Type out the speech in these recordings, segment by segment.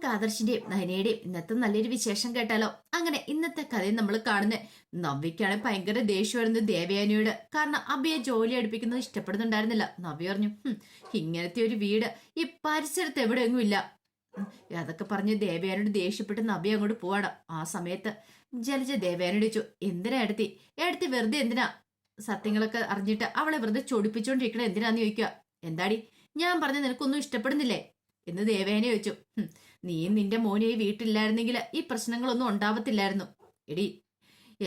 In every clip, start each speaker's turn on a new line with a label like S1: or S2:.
S1: നമുക്ക് ആദർശിന്റെയും നയനയുടെയും ഇന്നത്തെ നല്ലൊരു വിശേഷം കേട്ടാലോ? അങ്ങനെ ഇന്നത്തെ കഥയും നമ്മൾ കാണുന്നത് നവ്യക്കാണ് ഭയങ്കര ദേഷ്യമായിരുന്നു ദേവയാനിയോട്. കാരണം അബിയെ ജോലി അടുപ്പിക്കുന്നത് ഇഷ്ടപ്പെടുന്നുണ്ടായിരുന്നില്ല. നവ്യ പറഞ്ഞു ഇങ്ങനത്തെ ഒരു വീട് ഈ പരിസരത്ത് എവിടെയെങ്കിലും ഇല്ല. അതൊക്കെ പറഞ്ഞ് ദേവയാനോട് ദേഷ്യപ്പെട്ട് നബി അങ്ങോട്ട് പോവാണ്. ആ സമയത്ത് ജലജ ദേവയാനോട് ചോദിച്ചു എന്തിനാ എടുത്തി എടുത്തി വെറുതെ എന്തിനാ? സത്യങ്ങളൊക്കെ അറിഞ്ഞിട്ട് അവളെ വെറുതെ ചൊടിപ്പിച്ചോണ്ടിരിക്കണ എന്തിനാന്ന് ചോദിക്കുക എന്താടി? ഞാൻ പറഞ്ഞ നിനക്കൊന്നും ഇഷ്ടപ്പെടുന്നില്ലേ? എന്ന് ദേവേനെ ചോദിച്ചു. നീ നിന്റെ മോനെ ഈ വീട്ടിലായിരുന്നെങ്കിൽ ഈ പ്രശ്നങ്ങളൊന്നും ഉണ്ടാവത്തില്ലായിരുന്നു. എടി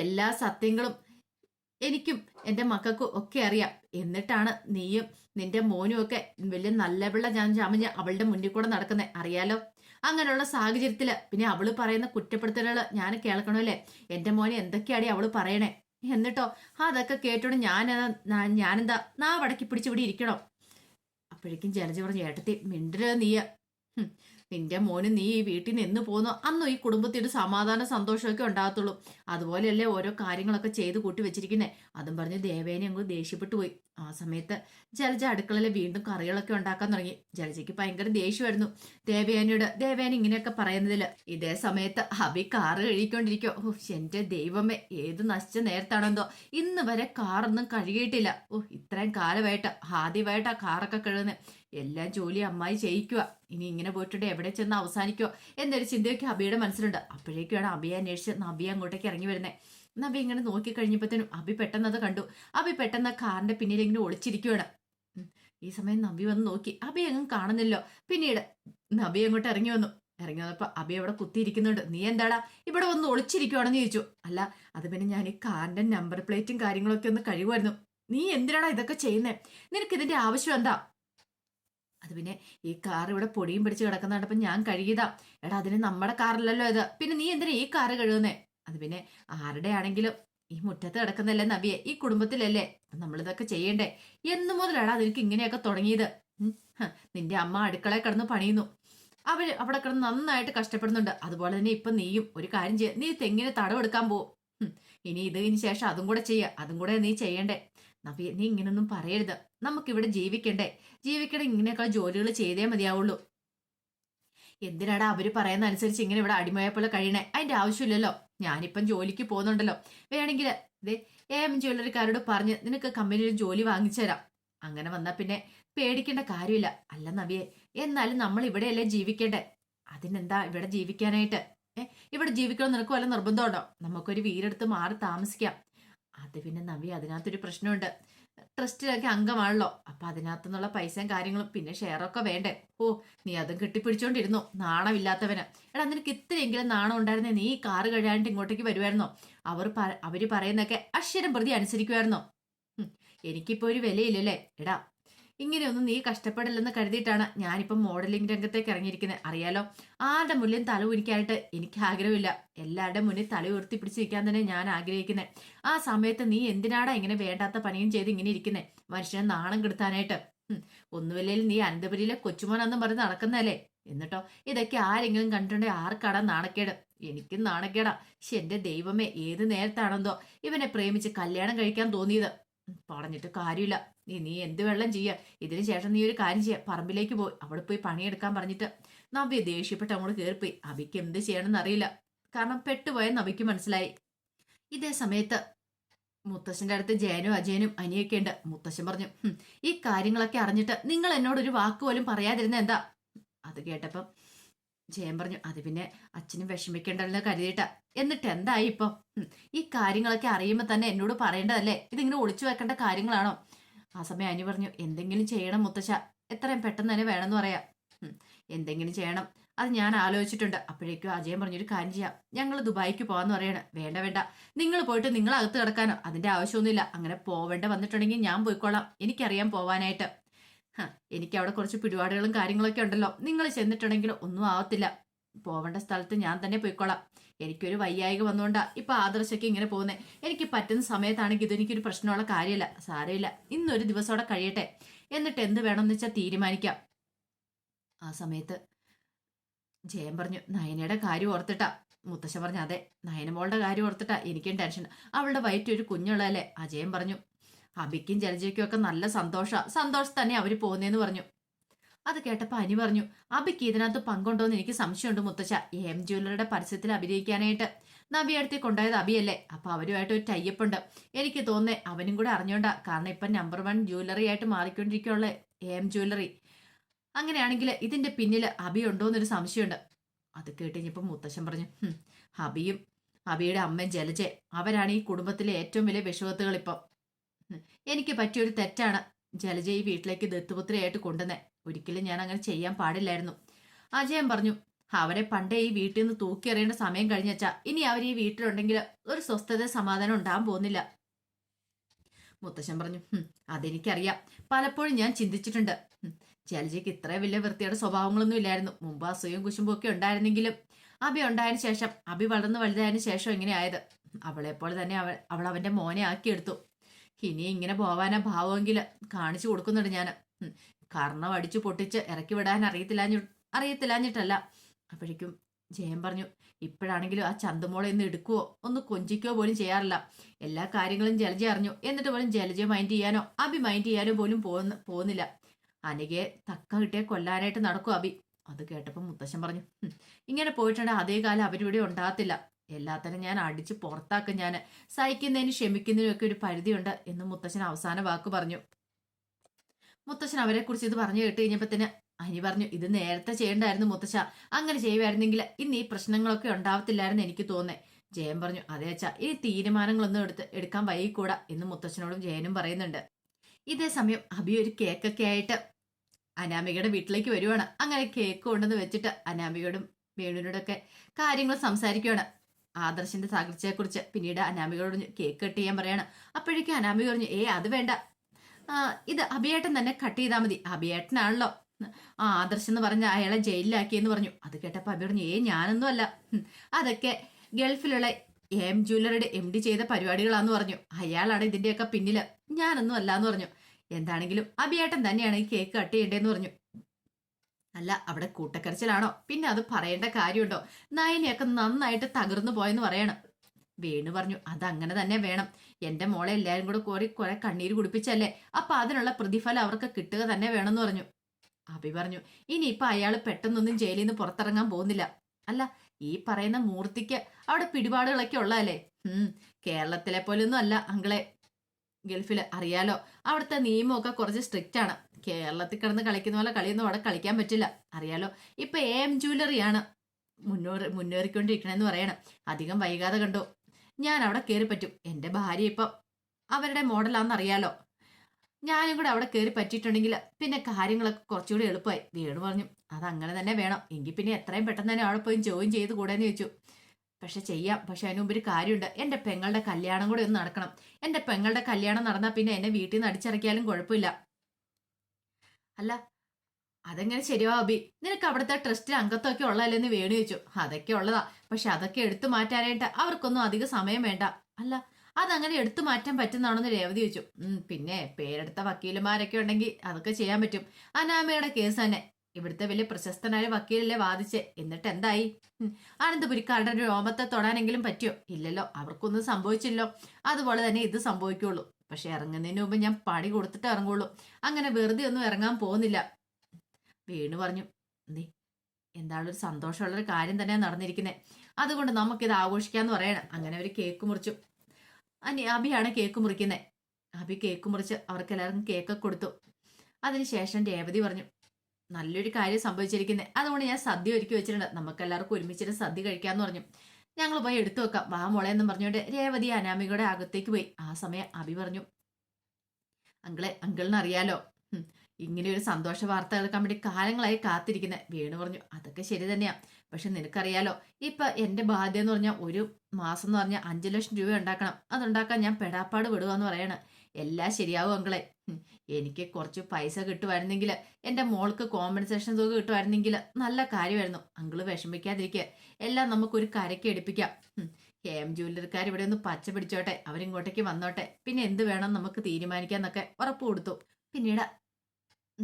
S1: എല്ലാ സത്യങ്ങളും എനിക്കും എന്റെ മക്കൾക്കും ഒക്കെ അറിയാം. എന്നിട്ടാണ് നീയും നിന്റെ മോനും ഒക്കെ വലിയ നല്ല പിള്ള ഞാൻ ചാമഞ്ഞ് അവളുടെ മുന്നിൽ കൂടെ നടക്കുന്നത് അറിയാലോ? അങ്ങനെയുള്ള സാഹചര്യത്തിൽ പിന്നെ അവൾ പറയുന്ന കുറ്റപ്പെടുത്തലുകൾ ഞാൻ കേൾക്കണമല്ലേ? എന്റെ മോനെ എന്തൊക്കെയാടി അവൾ പറയണേ? എന്നിട്ടോ അതൊക്കെ കേട്ടോണ്ട് ഞാൻ ഞാനെന്താ നാ വടക്കി പിടിച്ച് ഇവിടെ ഇരിക്കണം? അപ്പോഴേക്കും ജലജ പറഞ്ഞു ഏട്ടത്തി മിണ്ടര നീയ നിന്റെ മോന് നീ ഈ വീട്ടിൽ നിന്ന് പോന്നോ. അന്നും ഈ കുടുംബത്തിൽ ഒരു സമാധാന സന്തോഷമൊക്കെ ഉണ്ടാകത്തുള്ളൂ. അതുപോലെയല്ലേ ഓരോ കാര്യങ്ങളൊക്കെ ചെയ്ത് കൂട്ടി വെച്ചിരിക്കുന്നേ. അതും പറഞ്ഞ് ദേവേനെ അങ്ങ് ദേഷ്യപ്പെട്ടു പോയി. ആ സമയത്ത് ജലജ അടുക്കളയിൽ വീണ്ടും കറികളൊക്കെ ഉണ്ടാക്കാൻ തുടങ്ങി. ജലജയ്ക്ക് ഭയങ്കര ദേഷ്യമായിരുന്നു. ദേവയാനിയോട് ദേവേന ഇങ്ങനെയൊക്കെ പറയുന്നതിൽ ഇതേ സമയത്ത് ഹബി കാറ് കഴുകിക്കൊണ്ടിരിക്കോ ഓ എന്റെ ദൈവമേ ഏത് നശിച്ച നേരത്താണെന്തോ. ഇന്ന് വരെ കാറൊന്നും കഴുകിയിട്ടില്ല. ഓ ഇത്രയും കാലമായിട്ട് ആദ്യമായിട്ടാ കാറൊക്കെ കഴുകുന്നത് എല്ലാം ജോലി അമ്മായി ചെയ്യിക്കുക ഇനി ഇങ്ങനെ പോയിട്ടുണ്ട് എവിടെ ചെന്ന് അവസാനിക്കോ എന്നൊരു ചിന്തയൊക്കെ അബിയുടെ മനസ്സിലുണ്ട്. അപ്പോഴേക്കാണ് അബിയെ അന്വേഷിച്ച് അബിയെ അങ്ങോട്ടേക്ക് ഇറങ്ങി വരുന്നത് നബി ഇങ്ങനെ നോക്കിക്കഴിഞ്ഞപ്പോഴത്തേനും അബി പെട്ടെന്ന് അത് കണ്ടു. അബി പെട്ടെന്ന് കാറിന്റെ പിന്നിൽ ഇങ്ങനെ ഈ സമയം നബി വന്ന് നോക്കി. അബി എങ്ങും കാണുന്നില്ലോ. പിന്നീട് നബി അങ്ങോട്ട് ഇറങ്ങി വന്നു. ഇറങ്ങി വന്നപ്പോ അബി അവിടെ കുത്തിയിരിക്കുന്നുണ്ട്. നീ എന്താടാ? ഇവിടെ വന്ന് ഒളിച്ചിരിക്കുവാണെന്ന് ചോദിച്ചു. അല്ല അത് പിന്നെ ഞാൻ ഈ കാറിന്റെ നമ്പർ പ്ലേറ്റും കാര്യങ്ങളൊക്കെ ഒന്ന് കഴിവായിരുന്നു നീ എന്തിനാടാ ഇതൊക്കെ ചെയ്യുന്നേ? നിനക്ക് ഇതിന്റെ ആവശ്യം എന്താ? അത് പിന്നെ ഈ കാർ ഇവിടെ പൊടിയും പിടിച്ച് കിടക്കുന്ന കണ്ടപ്പോ ഞാൻ കഴുകിയതാ. എടാ അതിന് നമ്മുടെ കാറിലല്ലോ ഇത്. പിന്നെ നീ എന്തിനാ ഈ കാറ് കഴുകുന്നേ? അത് പിന്നെ ആരുടെ ആണെങ്കിലും ഈ മുറ്റത്ത് കിടക്കുന്നല്ലേ നബിയെ? ഈ കുടുംബത്തിലല്ലേ? നമ്മളിതൊക്കെ ചെയ്യണ്ടേ? എന്നു മുതലാണ് അതിനക്ക് ഇങ്ങനെയൊക്കെ തുടങ്ങിയത്. നിന്റെ അമ്മ അടുക്കളയിൽ കിടന്ന് പണിയുന്നു. അവർ അവിടെ കിടന്ന് നന്നായിട്ട് കഷ്ടപ്പെടുന്നുണ്ട്. അതുപോലെ തന്നെ ഇപ്പൊ നീയും ഒരു കാര്യം ചെയ്യ. നീ തെങ്ങിന് തടവെടുക്കാൻ പോവും ഇനി ഇതിന് ശേഷം അതും കൂടെ ചെയ്യ. അതും കൂടെ നീ ചെയ്യണ്ടേ. നബിയെ നീ ഇങ്ങനൊന്നും പറയരുത്. നമുക്കിവിടെ ജീവിക്കണ്ടേ? ജീവിക്കണ ഇങ്ങനെയൊക്കെ ജോലികൾ ചെയ്തേ മതിയാവുള്ളൂ. എന്തിനാടാ അവർ പറയുന്ന അനുസരിച്ച് ഇങ്ങനെ ഇവിടെ അടിമയെ പോലെ കഴിയണേ? അതിന്റെ ആവശ്യമില്ലല്ലോ. ഞാനിപ്പം ജോലിക്ക് പോകുന്നുണ്ടല്ലോ. വേണമെങ്കിൽ ദേ എ ജ്വല്ലറിക്കാരോട് പറഞ്ഞ് നിനക്ക് കമ്പനിയിൽ ജോലി വാങ്ങിച്ചു തരാം. അങ്ങനെ വന്നാ പിന്നെ പേടിക്കേണ്ട കാര്യമില്ല. അല്ല നവിയെ എന്നാലും നമ്മൾ ഇവിടെയല്ലേ ജീവിക്കേണ്ടേ? അതിനെന്താ ഇവിടെ ജീവിക്കാനായിട്ട്? ഏ ഇവിടെ ജീവിക്കണം നിനക്ക് വല്ല നിർബന്ധമുണ്ടോ? നമുക്കൊരു വീടെടുത്ത് മാറി താമസിക്കാം. അത് പിന്നെ നവി അതിനകത്തൊരു പ്രശ്നമുണ്ട്. ട്രസ്റ്റിലൊക്കെ അംഗമാണല്ലോ. അപ്പൊ അതിനകത്തുനിന്നുള്ള പൈസയും കാര്യങ്ങളും പിന്നെ ഷെയറൊക്കെ വേണ്ടേ? ഓ നീ അതും കെട്ടിപ്പിടിച്ചോണ്ടിരുന്നു. നാണമില്ലാത്തവന്. എടാ നിനക്ക് ഇത്രയെങ്കിലും നാണം ഉണ്ടായിരുന്നേ നീ ഈ കാറ് കഴിയാണ്ട് ഇങ്ങോട്ടേക്ക് വരുമായിരുന്നോ അവർ അവർ പറയുന്നൊക്കെ അക്ഷരം പ്രതി അനുസരിക്കുമായിരുന്നോ എനിക്കിപ്പോ ഒരു വിലയില്ലല്ലേ? എടാ ഇങ്ങനെയൊന്നും നീ കഷ്ടപ്പെടില്ലെന്ന് കരുതിയിട്ടാണ് ഞാനിപ്പം മോഡലിംഗ് രംഗത്തേക്ക് ഇറങ്ങിയിരിക്കുന്നത് അറിയാലോ? ആരുടെ മുന്നിലും തല ഉരിക്കാനായിട്ട് എനിക്ക് ആഗ്രഹമില്ല. എല്ലാവരുടെ മുന്നിൽ തല ഉയർത്തി പിടിച്ചിരിക്കാൻ തന്നെ ഞാൻ ആഗ്രഹിക്കുന്നത് ആ സമയത്ത് നീ എന്തിനാടാ ഇങ്ങനെ വേണ്ടാത്ത പണിയും ചെയ്ത് ഇങ്ങനെ ഇരിക്കുന്നത് മനുഷ്യനെ നാണം കെടുത്താനായിട്ട്. ഒന്നുമില്ലെങ്കിൽ നീ അനന്തപുരിയിലെ കൊച്ചുമോനെന്നും പറഞ്ഞ് നടക്കുന്നതല്ലേ? എന്നിട്ടോ ഇതൊക്കെ ആരെങ്കിലും കണ്ടിട്ടുണ്ടെ ആർക്കാടാ നാണക്കേട്? എനിക്കും നാണക്കേടാ. പക്ഷെ എന്റെ ദൈവമേ ഏത് നേരത്താണെന്തോ ഇവനെ പ്രേമിച്ച് കല്യാണം കഴിക്കാൻ തോന്നിയത്. പറഞ്ഞിട്ട് കാര്യമില്ല. നീ നീ എന്ത് വെള്ളം ചെയ്യുക ഇതിന് ശേഷം നീ ഒരു കാര്യം ചെയ്യുക പറമ്പിലേക്ക് പോയി അവിടെ പോയി പണിയെടുക്കാൻ പറഞ്ഞിട്ട്. നവ്യ ദേഷ്യപ്പെട്ട് അങ്ങോട്ട് കയറിപ്പോയി അബിക്ക് എന്ത് ചെയ്യണമെന്ന് അറിയില്ല. കാരണം പെട്ടുപോയ നബിക്ക് മനസ്സിലായി. ഇതേ സമയത്ത് മുത്തശ്ശന്റെ അടുത്ത് ജയനും അജയനും അനിയൊക്കെ ഉണ്ട്. മുത്തശ്ശൻ പറഞ്ഞു ഈ കാര്യങ്ങളൊക്കെ അറിഞ്ഞിട്ട് നിങ്ങൾ എന്നോട് ഒരു വാക്ക് പോലും പറയാതിരുന്ന എന്താ? അത് കേട്ടപ്പം ജയൻ പറഞ്ഞു അത് പിന്നെ അച്ഛനും വിഷമിക്കേണ്ടതെന്ന് കരുതിയിട്ട. എന്നിട്ട് എന്തായി ഇപ്പം? ഈ കാര്യങ്ങളൊക്കെ അറിയുമ്പോൾ തന്നെ എന്നോട് പറയേണ്ടതല്ലേ? ഇതിങ്ങനെ ഒളിച്ചു വെക്കേണ്ട കാര്യങ്ങളാണോ? ആ സമയം അനു പറഞ്ഞു എന്തെങ്കിലും ചെയ്യണം മുത്തശ്ശ. എത്രയും പെട്ടെന്ന് തന്നെ വേണമെന്ന് പറയാം. എന്തെങ്കിലും ചെയ്യണം. അത് ഞാൻ ആലോചിച്ചിട്ടുണ്ട്. അപ്പോഴേക്കും അജയൻ പറഞ്ഞൊരു കാര്യം ചെയ്യാം. ഞങ്ങൾ ദുബായിക്ക് പോകാന്ന് പറയാണ്. വേണ്ട വേണ്ട. നിങ്ങൾ പോയിട്ട് നിങ്ങൾ അകത്ത് കിടക്കാനോ. അതിന്റെ ആവശ്യമൊന്നുമില്ല. അങ്ങനെ പോവേണ്ട വന്നിട്ടുണ്ടെങ്കിൽ ഞാൻ പോയിക്കോളാം. എനിക്കറിയാം പോവാനായിട്ട്. എനിക്ക് അവിടെ കുറച്ച് പിടിപാടുകളും കാര്യങ്ങളൊക്കെ ഉണ്ടല്ലോ. നിങ്ങൾ ചെന്നിട്ടുണ്ടെങ്കിൽ ഒന്നും ആവത്തില്ല. പോവേണ്ട സ്ഥലത്ത് ഞാൻ തന്നെ പോയിക്കോളാം. എനിക്കൊരു വയ്യായിക വന്നുകൊണ്ടാ ഇപ്പൊ ആദർശയ്ക്ക് ഇങ്ങനെ പോകുന്നത് എനിക്ക് പറ്റുന്ന സമയത്താണെങ്കിൽ ഇതെനിക്കൊരു പ്രശ്നമുള്ള കാര്യമല്ല. സാരമില്ല. ഇന്നൊരു ദിവസം അവിടെ കഴിയട്ടെ. എന്നിട്ട് എന്ത് വേണമെന്ന് വെച്ചാൽ തീരുമാനിക്കാം. ആ സമയത്ത് ജയൻ പറഞ്ഞു നയനയുടെ കാര്യം ഓർത്തിട്ടാ. മുത്തശ്ശൻ പറഞ്ഞു അതെ നയനമോളുടെ കാര്യം ഓർത്തിട്ടാ. എനിക്കും ടെൻഷൻ. അവളുടെ വയറ്റിൽ ഒരു കുഞ്ഞുള്ളതല്ലേ? അജയൻ പറഞ്ഞു അബിക്കും ജലജയ്ക്കും ഒക്കെ നല്ല സന്തോഷ. സന്തോഷം തന്നെ അവർ പോകുന്നതെന്ന് പറഞ്ഞു. അത് കേട്ടപ്പോ അനി പറഞ്ഞു അബിക്ക് ഇതിനകത്ത് പങ്കുണ്ടോന്ന് എനിക്ക് സംശയമുണ്ട് മുത്തച്ഛ. എം ജ്വല്ലറുടെ പരസ്യത്തിൽ അഭിനയിക്കാനായിട്ട്. നബി അടുത്ത് കൊണ്ടുപോയത് അബിയല്ലേ? അപ്പൊ അവരുമായിട്ട് ഒരു ടൈപ്പ് ഉണ്ട്. എനിക്ക് തോന്നേ അവനും കൂടെ അറിഞ്ഞോണ്ടാ. കാരണം ഇപ്പൊ നമ്പർ വൺ ജ്വല്ലറി ആയിട്ട് മാറിക്കൊണ്ടിരിക്കുള്ള എം ജ്വല്ലറി. അങ്ങനെയാണെങ്കിൽ ഇതിന്റെ പിന്നിൽ അബി ഉണ്ടോന്നൊരു സംശയമുണ്ട്. അത് കേട്ട് കഴിഞ്ഞപ്പോ മുത്തശ്ശൻ പറഞ്ഞു "ഹും, അബിയും അബിയുടെ അമ്മയും ജലജെ അവരാണ് ഈ കുടുംബത്തിലെ ഏറ്റവും വലിയ വിഷവത്തുകൾ ഇപ്പം എനിക്ക് പറ്റിയൊരു തെറ്റാണ്. ജലജ ഈ വീട്ടിലേക്ക് ദത്തുപുത്രിയായിട്ട് കൊണ്ടുവന്നേ. ഒരിക്കലും ഞാൻ അങ്ങനെ ചെയ്യാൻ പാടില്ലായിരുന്നു. അജയൻ പറഞ്ഞു അവരെ പണ്ടേ ഈ വീട്ടിൽ നിന്ന് തൂക്കി എറിയേണ്ട സമയം കഴിഞ്ഞച്ചാ ഇനി അവർ ഈ വീട്ടിലുണ്ടെങ്കിൽ ഒരു സ്വസ്ഥത സമാധാനം ഉണ്ടാകാൻ പോകുന്നില്ല. മുത്തശ്ശൻ പറഞ്ഞു "ഹും, അതെനിക്കറിയാം. പലപ്പോഴും ഞാൻ ചിന്തിച്ചിട്ടുണ്ട്. ജലജയ്ക്ക് ഇത്ര വലിയ വൃത്തിയുടെ സ്വഭാവങ്ങളൊന്നും ഇല്ലായിരുന്നു. മുമ്പ് അസൂയും കുശുമ്പും ഒക്കെ ഉണ്ടായിരുന്നെങ്കിലും അബി ഉണ്ടായതിനു ശേഷം അബി വളർന്നു വലുതായതിനു ശേഷം ഇങ്ങനെ അവളെപ്പോലെ തന്നെ അവൾ അവൾ അവന്റെ മോനെ ആക്കിയെടുത്തു. ഇനി ഇങ്ങനെ പോവാനാ ഭാവമെങ്കിൽ കാണിച്ചു കൊടുക്കുന്നുണ്ട് ഞാൻ കർണം അടിച്ചു പൊട്ടിച്ച് ഇറക്കി വിടാൻ അറിയത്തില്ലാഞ്ഞു അറിയത്തില്ലാഞ്ഞിട്ടല്ല. അപ്പോഴേക്കും ജയൻ പറഞ്ഞു ഇപ്പോഴാണെങ്കിലും ആ ചന്തമോളെ ഒന്ന് എടുക്കുവോ? ഒന്ന് കൊഞ്ചിക്കോ പോലും ചെയ്യാറില്ല. എല്ലാ കാര്യങ്ങളും ജലജ അറിഞ്ഞു. എന്നിട്ട് പോലും ജലജ മൈൻഡ് ചെയ്യാനോ അബി മൈൻഡ് ചെയ്യാനോ പോലും പോകുന്ന പോകുന്നില്ല. അനകെ തക്ക കിട്ടിയ കൊല്ലാനായിട്ട് നടക്കും അബി. അത് കേട്ടപ്പോൾ മുത്തശ്ശൻ പറഞ്ഞു ഇങ്ങനെ പോയിട്ടുണ്ടെങ്കിൽ അതേ കാലം അവരിവിടെ ഉണ്ടാകത്തില്ല. എല്ലാത്തിനും ഞാൻ അടിച്ച് പുറത്താക്കും ഞാൻ. സഹിക്കുന്നതിന് ക്ഷമിക്കുന്നതിനും ഒക്കെ ഒരു പരിധിയുണ്ട് എന്ന് മുത്തശ്ശൻ അവസാന വാക്ക് പറഞ്ഞു. മുത്തശ്ശൻ അവരെ കുറിച്ച് ഇത് പറഞ്ഞു കേട്ട് കഴിഞ്ഞപ്പത്തിന് അനി പറഞ്ഞു ഇത് നേരത്തെ ചെയ്യണ്ടായിരുന്നു മുത്തശ്ശ അങ്ങനെ ചെയ്യുമായിരുന്നെങ്കിൽ ഇന്ന് ഈ പ്രശ്നങ്ങളൊക്കെ ഉണ്ടാവത്തില്ലായിരുന്നു എനിക്ക് തോന്നേ. ജയൻ പറഞ്ഞു അതേ അച്ഛാ ഈ തീരുമാനങ്ങളൊന്നും എടുത്ത് എടുക്കാൻ വൈകിക്കൂടാ എന്ന് മുത്തച്ഛനോടും ജയനും പറയുന്നുണ്ട്. ഇതേ സമയം അബി ഒരു കേക്കൊക്കെ ആയിട്ട് അനാമികയുടെ വീട്ടിലേക്ക് വരുവാണ്. അങ്ങനെ കേക്ക് കൊണ്ടെന്ന് വെച്ചിട്ട് അനാമികയോടും വേണുവിനോടൊക്കെ കാര്യങ്ങൾ സംസാരിക്കുകയാണ് ആദർശിന്റെ തകർച്ചയെക്കുറിച്ച് പിന്നീട് അനാമികയോട് കേക്ക് കട്ട് ചെയ്യാൻ പറയാണ്. അപ്പോഴേക്കും അനാമിക പറഞ്ഞു ഏ അത് വേണ്ട. ഇത് അഭിയേട്ടൻ തന്നെ കട്ട് ചെയ്താൽ മതി. അഭിയേട്ടനാണല്ലോ. ആ ആദർശ് എന്ന് പറഞ്ഞ അയാളെ ജയിലിലാക്കിയെന്ന് പറഞ്ഞു. അത് കേട്ടപ്പോൾ അഭി പറഞ്ഞു ഏ ഞാനൊന്നും അല്ല. അതൊക്കെ ഗൾഫിലുള്ള എം ജൂലറുടെ എം ഡി ചെയ്ത പരിപാടികളാന്ന് പറഞ്ഞു. അയാളാണ് ഇതിന്റെയൊക്കെ പിന്നിൽ. ഞാനൊന്നും അല്ല എന്ന് പറഞ്ഞു. എന്താണെങ്കിലും അഭിയേട്ടൻ തന്നെയാണ് ഈ കേക്ക് കട്ട് ചെയ്യേണ്ടതെന്ന് പറഞ്ഞു. അല്ല അവിടെ കൂട്ടക്കരച്ചിലാണോ? പിന്നെ അത് പറയേണ്ട കാര്യമുണ്ടോ? നയനയൊക്കെ നന്നായിട്ട് തകർന്നു പോയെന്ന് പറയണം. വേണു പറഞ്ഞു അതങ്ങനെ തന്നെ വേണം. എന്റെ മോളെ എല്ലാരും കൂടെ കോരി കുറെ കണ്ണീര് കുടിപ്പിച്ചല്ലേ? അപ്പൊ അതിനുള്ള പ്രതിഫലം അവർക്ക് കിട്ടുക തന്നെ വേണമെന്ന് പറഞ്ഞു. അഭി പറഞ്ഞു ഇനി ഇനിയിപ്പൊ അയാൾ പെട്ടെന്നൊന്നും ജയിലിൽ നിന്ന് പുറത്തിറങ്ങാൻ പോകുന്നില്ല. അല്ല ഈ പറയുന്ന മൂർത്തിക്ക് അവിടെ പിടിപാടുകളൊക്കെ ഉള്ളതല്ലേ? ഉം കേരളത്തിലെ പോലൊന്നും അല്ല അങ്കിളെ. ഗൾഫിൽ അറിയാലോ. അവിടുത്തെ നിയമമൊക്കെ കുറച്ച് സ്ട്രിക്റ്റ് ആണ്. കേരളത്തിൽ കിടന്ന് കളിക്കുന്ന പോലെ കളിയൊന്നും അവിടെ കളിക്കാൻ പറ്റില്ല. അറിയാലോ. ഇപ്പൊ എ എം ജ്വല്ലറിയാണ് മുന്നോറി മുന്നേറിക്കൊണ്ടിരിക്കണെന്ന് പറയണം. അധികം വൈകാതെ കണ്ടു? ഞാൻ അവിടെ കയറി പറ്റും. എന്റെ ഭാര്യ ഇപ്പം അവരുടെ മോഡലാണെന്ന് അറിയാലോ. ഞാനും കൂടെ അവിടെ കയറി പറ്റിയിട്ടുണ്ടെങ്കിൽ പിന്നെ കാര്യങ്ങളൊക്കെ കുറച്ചുകൂടി എളുപ്പമായി. വേണു പറഞ്ഞു അത് അങ്ങനെ തന്നെ വേണം. എങ്കിൽ പിന്നെ എത്രയും പെട്ടെന്ന് തന്നെ അവിടെ പോയി ജോയിൻ ചെയ്ത് കൂടെയെന്ന് ചോദിച്ചു. പക്ഷെ ചെയ്യാം. പക്ഷെ അതിന് മുമ്പ് ഒരു കാര്യമുണ്ട്. എന്റെ പെങ്ങളുടെ കല്യാണം കൂടെ ഒന്ന് നടക്കണം. എന്റെ പെങ്ങളുടെ കല്യാണം നടന്നാൽ പിന്നെ എന്നെ വീട്ടിൽ നിന്ന് അടിച്ചിറക്കിയാലും കുഴപ്പമില്ല. അല്ല അതെങ്ങനെ ശരിയാ അബി? നിനക്ക് അവിടുത്തെ ട്രസ്റ്റിൽ അംഗത്വമൊക്കെ ഉള്ളതല്ലെന്ന് വേണു ചോദിച്ചു. അതൊക്കെ ഉള്ളതാ. പക്ഷെ അതൊക്കെ എടുത്തു മാറ്റാനായിട്ട് അവർക്കൊന്നും അധിക സമയം വേണ്ട. അല്ല അതങ്ങനെ എടുത്തു മാറ്റാൻ പറ്റുന്നതാണെന്ന് രേവതി ചോദിച്ചു. പിന്നെ പേരെടുത്ത വക്കീലന്മാരൊക്കെ ഉണ്ടെങ്കിൽ അതൊക്കെ ചെയ്യാൻ പറ്റും. അനാമയുടെ കേസ് തന്നെ. ഇവിടുത്തെ വലിയ പ്രശസ്തനായ വക്കീലല്ലേ വാദിച്ച്. എന്നിട്ട് എന്തായി? അനന്തപുരിക്കാരുടെ രോമത്തെ തൊടാനെങ്കിലും പറ്റിയോ? ഇല്ലല്ലോ അവർക്കൊന്നും സംഭവിച്ചില്ലോ അതുപോലെ തന്നെ ഇത് സംഭവിക്കുള്ളൂ. പക്ഷെ ഇറങ്ങുന്നതിന് മുമ്പ് ഞാൻ പണി കൊടുത്തിട്ട് ഇറങ്ങുള്ളൂ. അങ്ങനെ വെറുതെ ഒന്നും ഇറങ്ങാൻ പോകുന്നില്ല. വീണു പറഞ്ഞു നീ എന്താണ് ഒരു സന്തോഷമുള്ളൊരു കാര്യം തന്നെ നടന്നിരിക്കുന്നത് അതുകൊണ്ട് നമുക്കിത് ആഘോഷിക്കാന്ന് പറയണം. അങ്ങനെ ഒരു കേക്ക് മുറിച്ചു. അനി അബിയാണ് കേക്ക് മുറിക്കുന്നത് അബി കേക്ക് മുറിച്ച് അവർക്കെല്ലാവർക്കും കേക്ക് കൊടുത്തു. അതിനുശേഷം രേവതി പറഞ്ഞു നല്ലൊരു കാര്യം സംഭവിച്ചിരിക്കുന്നത് അതുകൊണ്ട് ഞാൻ സദ്യ ഒരുക്കി വെച്ചിട്ടുണ്ട്. നമുക്ക് എല്ലാവർക്കും ഒരുമിച്ചിട്ട് സദ്യ കഴിക്കാന്ന് പറഞ്ഞു. ഞങ്ങൾ പോയി എടുത്തു വെക്കാം. വാ മോളെ എന്ന് പറഞ്ഞുകൊണ്ട് രേവതി അനാമികയുടെ അകത്തേക്ക് പോയി. ആ സമയം അഭി പറഞ്ഞു. അങ്കിളെ അങ്കിളിന് അറിയാലോ ഉം, ഇങ്ങനെ ഒരു സന്തോഷ വാർത്ത കേൾക്കാൻ വേണ്ടി കാലങ്ങളായി കാത്തിരിക്കുന്നത് വേണു പറഞ്ഞു അതൊക്കെ ശരി തന്നെയാ. പക്ഷെ നിനക്കറിയാലോ ഇപ്പൊ എന്റെ ബാധ്യത എന്ന് പറഞ്ഞാൽ ഒരു മാസം എന്ന് പറഞ്ഞാൽ അഞ്ചു ലക്ഷം രൂപ ഉണ്ടാക്കണം. അതുണ്ടാക്കാൻ ഞാൻ പെടാപ്പാട് വിടുക എന്ന് പറയണ. എല്ലാം ശരിയാവും അങ്കളെ. എനിക്ക് കുറച്ച് പൈസ കിട്ടുമായിരുന്നെങ്കിൽ എന്റെ മോൾക്ക് കോമ്പൻസേഷൻ തുക കിട്ടുമായിരുന്നെങ്കിൽ നല്ല കാര്യമായിരുന്നു. അങ്കിൾ വിഷമിക്കാതിരിക്കുക എല്ലാം നമുക്കൊരു കരയ്ക്ക് എടുപ്പിക്കാം. എം ജ്വല്ലറിക്കാർ ഇവിടെ ഒന്ന് പച്ച പിടിച്ചോട്ടെ. അവരിങ്ങോട്ടേക്ക് വന്നോട്ടെ. പിന്നെ എന്ത് വേണം നമുക്ക് തീരുമാനിക്കാന്നൊക്കെ ഉറപ്പ് കൊടുത്തു. പിന്നീട്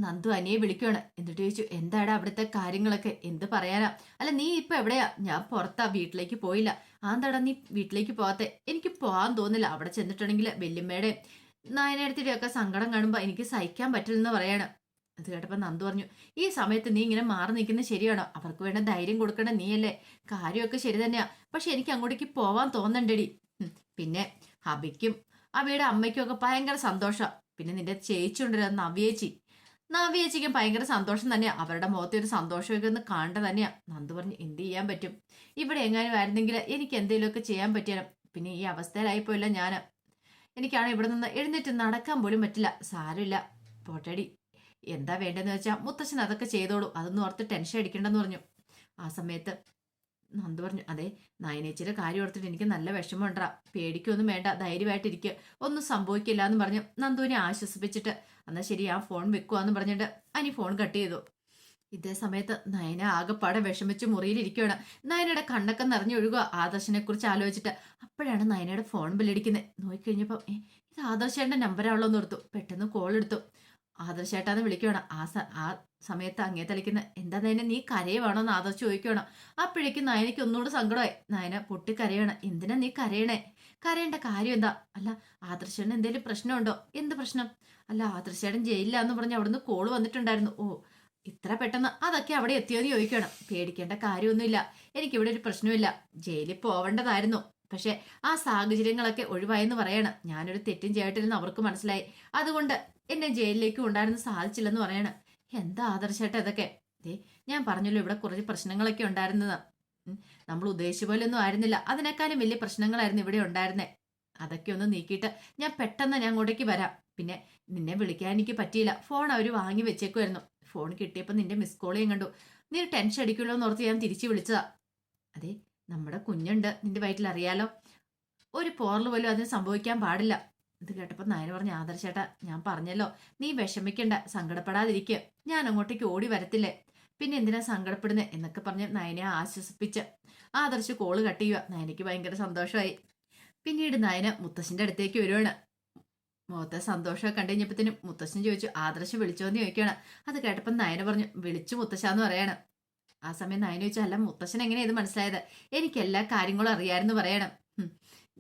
S1: നന്ദു അനിയെ വിളിക്കുകയാണ് എന്നിട്ട് ചോദിച്ചു എന്താടാ അവിടുത്തെ കാര്യങ്ങളൊക്കെ? എന്ത് പറയാനാ? അല്ല നീ ഇപ്പൊ എവിടെയാ? ഞാൻ പുറത്താ വീട്ടിലേക്ക് പോയില്ല. ആന്താടാ നീ വീട്ടിലേക്ക് പോകാത്തെ എനിക്ക് പോകാൻ തോന്നില്ല അവിടെ ചെന്നിട്ടുണ്ടെങ്കിൽ വല്യമ്മയുടെ നായനടുത്തിയുടെ ഒക്കെ സങ്കടം കാണുമ്പോ എനിക്ക് സഹിക്കാൻ പറ്റില്ലെന്ന് പറയാണ്. അത് കേട്ടപ്പോൾ നന്ദു പറഞ്ഞു ഈ സമയത്ത് നീ ഇങ്ങനെ മാറി നിൽക്കുന്നത് ശരിയാണോ? അവർക്ക് വേണ്ട ധൈര്യം കൊടുക്കണം നീയല്ലേ? കാര്യമൊക്കെ ശരി തന്നെയാ. പക്ഷെ എനിക്ക് അങ്ങോട്ടേക്ക് പോവാൻ തോന്നണ്ടടി. പിന്നെ ഹബിക്കും അവയുടെ അമ്മയ്ക്കും ഒക്കെ ഭയങ്കര സന്തോഷം. പിന്നെ നിന്റെ ചേച്ചി ഉണ്ടല്ലോ നവ്യേച്ചി. നവ്യേച്ചിക്കും ഭയങ്കര സന്തോഷം തന്നെയാ. അവരുടെ മുഖത്തെ ഒരു സന്തോഷമൊക്കെ ഒന്ന് കാണേണ്ട തന്നെയാ. നന്ദു പറഞ്ഞു എന്ത് ചെയ്യാൻ പറ്റും? ഇവിടെ എങ്ങാനും ആയിരുന്നെങ്കിൽ എനിക്ക് എന്തെങ്കിലുമൊക്കെ ചെയ്യാൻ പറ്റിയാലും? പിന്നെ ഈ അവസ്ഥയിലായിപ്പോയില്ല ഞാൻ എനിക്കാണ് ഇവിടെ നിന്ന് എഴുന്നേറ്റ് നടക്കാൻ പോലും പറ്റില്ല. സാരമില്ല. പോട്ടടി. എന്താ വേണ്ടതെന്ന് വെച്ചാൽ മുത്തശ്ശൻ അതൊക്കെ ചെയ്തോളൂ. അതൊന്നും ഓർത്ത് ടെൻഷൻ അടിക്കണ്ടെന്ന് പറഞ്ഞു. ആ സമയത്ത് നന്ദു പറഞ്ഞു അതെ നയനേച്ചിയുടെ കാര്യം ഓർത്തിട്ട് എനിക്ക് നല്ല വിഷമമുണ്ടാ. പേടിക്കൊന്നും വേണ്ട ധൈര്യമായിട്ടിരിക്കുക ഒന്നും സംഭവിക്കില്ല എന്ന് പറഞ്ഞു നന്ദുവിനെ ആശ്വസിപ്പിച്ചിട്ട്. എന്നാൽ ശരി ആ ഫോൺ വെക്കുവാന്ന് പറഞ്ഞിട്ട് അനി ഫോൺ കട്ട് ചെയ്തു. ഇതേ സമയത്ത് നയന ആകെപ്പാടെ വിഷമിച്ച് മുറിയിലിരിക്കുകയാണ് നയനയുടെ കണ്ണൊക്കെ നിറഞ്ഞൊഴുകുക ആദർശനെ കുറിച്ച് ആലോചിച്ചിട്ട്. അപ്പോഴാണ് നയനയുടെ ഫോൺ ബില്ലടിക്കുന്നത് നോക്കിക്കഴിഞ്ഞപ്പോൾ ഇത് ആദർശന്റെ നമ്പറാണല്ലോ എന്ന് ഓർത്തു. പെട്ടെന്ന് കോൾ എടുത്തു. ആദർശേട്ടാന്ന് വിളിക്കണം ആ സ ആ സമയത്ത് അങ്ങേ തളിക്കുന്ന എന്താ നയന നീ കരയുവാണോ? എന്ന് ആദർശ് ചോദിക്കണം അപ്പോഴേക്കും നയനയ്ക്ക് ഒന്നുകൂടെ സങ്കടമായി. നയന പൊട്ടി കരയണം. എന്തിനാ നീ കരയണേ? കരയേണ്ട കാര്യം എന്താ? അല്ല ആദർശേട്ടന് എന്തെങ്കിലും പ്രശ്നമുണ്ടോ? എന്ത് പ്രശ്നം? അല്ല ആദർശേട്ടൻ ജയിലിലാന്ന് പറഞ്ഞ് അവിടുന്ന് കോൾ വന്നിട്ടുണ്ടായിരുന്നു. ഓ ഇത്ര പെട്ടെന്ന് അതൊക്കെ അവിടെ എത്തിയോന്ന് ചോദിക്കണം പേടിക്കേണ്ട കാര്യമൊന്നുമില്ല. എനിക്ക് ഇവിടെ ഒരു പ്രശ്നമില്ല ജയിലിൽ പോവേണ്ടതായിരുന്നു. പക്ഷെ ആ സാഹചര്യങ്ങളൊക്കെ ഒഴിവായെന്ന് പറയണം. ഞാനൊരു തെറ്റും ചെയ്തിട്ടില്ലെന്ന് അവർക്ക് മനസ്സിലായി. അതുകൊണ്ട് എന്നെ ജയിലിലേക്ക് കൊണ്ടായിരുന്നു സാധിച്ചില്ലെന്ന് പറയണം. എന്താ ആദർശേട്ട ഇതൊക്കെ? ദേ ഞാൻ പറഞ്ഞല്ലോ ഇവിടെ കുറച്ച് പ്രശ്നങ്ങളൊക്കെ ഉണ്ടായിരുന്നത്. നമ്മൾ ഉദ്ദേശിച്ച പോലെ ഒന്നും ആയിരുന്നില്ല. അതിനേക്കാളും വലിയ പ്രശ്നങ്ങളായിരുന്നു ഇവിടെ ഉണ്ടായിരുന്നേ. അതൊക്കെ ഒന്ന് നീക്കിയിട്ട് ഞാൻ പെട്ടെന്ന് ഞാൻ അങ്ങോട്ടേക്ക് വരാം. പിന്നെ നിന്നെ വിളിക്കാൻ എനിക്ക് പറ്റിയില്ല. ഫോൺ അവർ വാങ്ങി വെച്ചേക്കുമായിരുന്നു ഫോൺ കിട്ടിയപ്പോൾ നിന്റെ മിസ് കോളേയും കണ്ടു. നീ ടെൻഷൻ അടിക്കുമല്ലോ എന്ന് ഓർത്ത് ഞാൻ തിരിച്ചു വിളിച്ചതാ. അതെ നമ്മുടെ കുഞ്ഞുണ്ട്. നിന്റെ വയറ്റിൽ അറിയാലോ. ഒരു പോറൽ പോലും അതിന് സംഭവിക്കാൻ പാടില്ല. ഇത് കേട്ടപ്പോൾ നയന പറഞ്ഞ ആദർശേട്ടാ ഞാൻ പറഞ്ഞല്ലോ നീ വിഷമിക്കണ്ട സങ്കടപ്പെടാതിരിക്കുക ഞാൻ അങ്ങോട്ടേക്ക് ഓടി വരത്തില്ലേ? പിന്നെ എന്തിനാ സങ്കടപ്പെടുന്നത് എന്നൊക്കെ പറഞ്ഞ് നയനെ ആശ്വസിപ്പിച്ച്. ആദർശ് കോൾ കട്ട് ചെയ്യുക. നയനയ്ക്ക് ഭയങ്കര സന്തോഷമായി. പിന്നീട് നയന മുത്തശ്ശന്റെ അടുത്തേക്ക് വരുവാണ്. മുഖത്തെ സന്തോഷമൊക്കെ കണ്ടു കഴിഞ്ഞപ്പോഴത്തേനും മുത്തശ്ശൻ ചോദിച്ചു ആദർശ് വിളിച്ചോന്ന് ചോദിക്കുകയാണ്. അത് കേട്ടപ്പോൾ നയന പറഞ്ഞു വിളിച്ചു മുത്തശ്ശാന്ന് പറയാണ്. ആ സമയം നയന ചോദിച്ചു അല്ല മുത്തശ്ശൻ എങ്ങനെയാണ് ഇത് മനസ്സിലായത്? എനിക്ക് എല്ലാ കാര്യങ്ങളും അറിയാമെന്ന് പറയണം.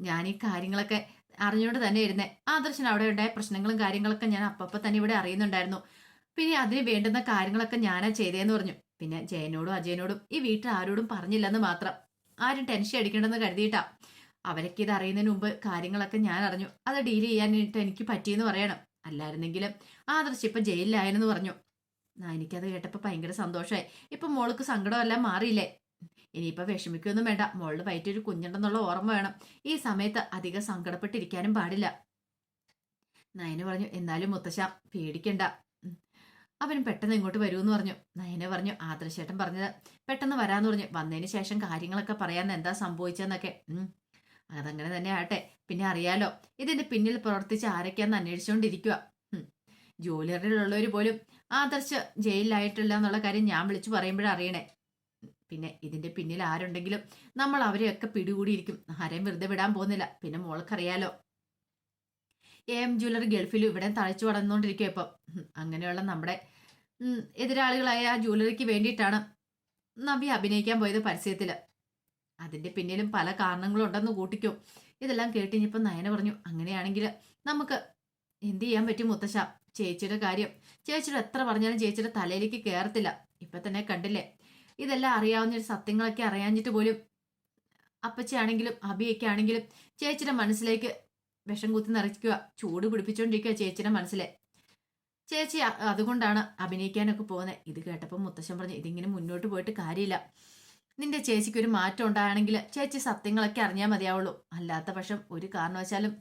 S1: ഞാൻ ഈ കാര്യങ്ങളൊക്കെ അറിഞ്ഞുകൊണ്ട് തന്നെ ഇരുന്നേ. ആദർശൻ അവിടെ ഉണ്ടായ പ്രശ്നങ്ങളും കാര്യങ്ങളൊക്കെ ഞാൻ അപ്പപ്പോ തന്നെ ഇവിടെ അറിയുന്നുണ്ടായിരുന്നു. പിന്നെ അതിന് വേണ്ടുന്ന കാര്യങ്ങളൊക്കെ ഞാനാ ചെയ്തേന്ന് പറഞ്ഞു. പിന്നെ ജയനോടും അജയനോടും ഈ വീട്ടിൽ ആരോടും പറഞ്ഞില്ലെന്ന് മാത്രം. ആരും ടെൻഷൻ അടിക്കണ്ടെന്ന് കരുതിയിട്ടാ. അവരൊക്കെ ഇത് അറിയുന്നതിന് മുമ്പ് കാര്യങ്ങളൊക്കെ ഞാൻ അറിഞ്ഞു. അത് ഡീൽ ചെയ്യാനായിട്ട് എനിക്ക് പറ്റിയെന്ന് പറയണം. അല്ലായിരുന്നെങ്കിലും ആദർശ് ഇപ്പൊ ജയിലിലായെന്ന് പറഞ്ഞു. എനിക്കത് കേട്ടപ്പോൾ ഭയങ്കര സന്തോഷമായി. ഇപ്പൊ മോൾക്ക് സങ്കടമെല്ലാം മാറിയില്ലേ? ഇനിയിപ്പോ വിഷമിക്കൊന്നും വേണ്ട. മോളുടെ ഒരു കുഞ്ഞുണ്ടെന്നുള്ള ഓർമ്മ വേണം. ഈ സമയത്ത് അധികം സങ്കടപ്പെട്ടിരിക്കാനും പാടില്ല. നയന പറഞ്ഞു എന്നാലും മുത്തശ്ശ പേടിക്കണ്ട. അവൻ പെട്ടെന്ന് ഇങ്ങോട്ട് വരുമെന്ന് പറഞ്ഞു. നയന പറഞ്ഞു ആദർശേട്ടൻ പറഞ്ഞത് പെട്ടെന്ന് വരാന്ന് പറഞ്ഞു. വന്നതിന് ശേഷം കാര്യങ്ങളൊക്കെ പറയാമെന്ന് എന്താ സംഭവിച്ചെന്നൊക്കെ. അതങ്ങനെ തന്നെ ആട്ടെ പിന്നെ അറിയാലോ ഇതിന്റെ പിന്നിൽ പ്രവർത്തിച്ച് ആരൊക്കെയാന്ന് അന്വേഷിച്ചുകൊണ്ടിരിക്കുക ജോലിയറിലുള്ളവർ പോലും ആദർശ് ജയിലിലായിട്ടില്ല എന്നുള്ള കാര്യം ഞാൻ വിളിച്ചു പറയുമ്പോഴേ അറിയണേ. പിന്നെ ഇതിന്റെ പിന്നിൽ ആരുണ്ടെങ്കിലും നമ്മൾ അവരെയൊക്കെ പിടികൂടിയിരിക്കും. ആരെയും വെറുതെ വിടാൻ പോകുന്നില്ല. പിന്നെ മോൾക്കറിയാലോ. എ ജ്വല്ലറി ഗൾഫിലും ഇവിടെ തഴച്ചു വളർന്നുകൊണ്ടിരിക്കുക ഇപ്പം. അങ്ങനെയുള്ള നമ്മുടെ എതിരാളികളായ ആ ജ്വല്ലറിക്ക് വേണ്ടിയിട്ടാണ് നബി അഭിനയിക്കാൻ പോയത് പരസ്യത്തിൽ അതിന്റെ പിന്നിലും പല കാരണങ്ങളും ഉണ്ടെന്ന് കൂട്ടിക്കും. ഇതെല്ലാം കേട്ടിഞ്ഞപ്പോൾ നയന പറഞ്ഞു അങ്ങനെയാണെങ്കിൽ നമുക്ക് എന്ത് ചെയ്യാൻ പറ്റും മുത്തശ്ശ? ചേച്ചിയുടെ കാര്യം ചേച്ചിയുടെ എത്ര പറഞ്ഞാലും ചേച്ചിയുടെ തലയിലേക്ക് കയറത്തില്ല ഇപ്പൊ തന്നെ കണ്ടില്ലേ ഇതെല്ലാം അറിയാവുന്ന ഒരു സത്യങ്ങളൊക്കെ അറിയാഞ്ഞിട്ട് പോലും അപ്പച്ചയാണെങ്കിലും അബിയൊക്കെ ആണെങ്കിലും ചേച്ചിയുടെ മനസ്സിലേക്ക് വിഷം കുത്തി നിറയ്ക്കുക ചൂട് പിടിപ്പിച്ചുകൊണ്ടിരിക്കുക ചേച്ചിയുടെ മനസ്സിലെ. ചേച്ചി അതുകൊണ്ടാണ് അഭിനയിക്കാനൊക്കെ പോകുന്നത് ഇത് കേട്ടപ്പോൾ മുത്തശ്ശൻ പറഞ്ഞു ഇതിങ്ങനെ മുന്നോട്ട് പോയിട്ട് കാര്യമില്ല. നിന്റെ ചേച്ചിക്ക് ഒരു മാറ്റം ഉണ്ടാണെങ്കിൽ ചേച്ചി സത്യങ്ങളൊക്കെ അറിഞ്ഞാൽ മതിയാവുള്ളൂ. അല്ലാത്ത പക്ഷം ഒരു കാരണവശാലും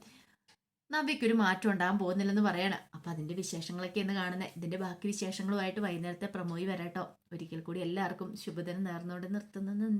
S1: നബിക്കൊരു മാറ്റം ഉണ്ടാകാൻ പോകുന്നില്ലെന്ന് പറയണം. അപ്പൊ അതിന്റെ വിശേഷങ്ങളൊക്കെ എന്ന് കാണുന്നത് ഇതിന്റെ ബാക്കി വിശേഷങ്ങളുമായിട്ട് വൈകുന്നേരത്തെ പ്രമോയി വരാട്ടോ. ഒരിക്കൽ കൂടി എല്ലാവർക്കും ശുഭദിനം നേർന്നുകൊണ്ട് നിർത്തുന്നു. നന്ദി.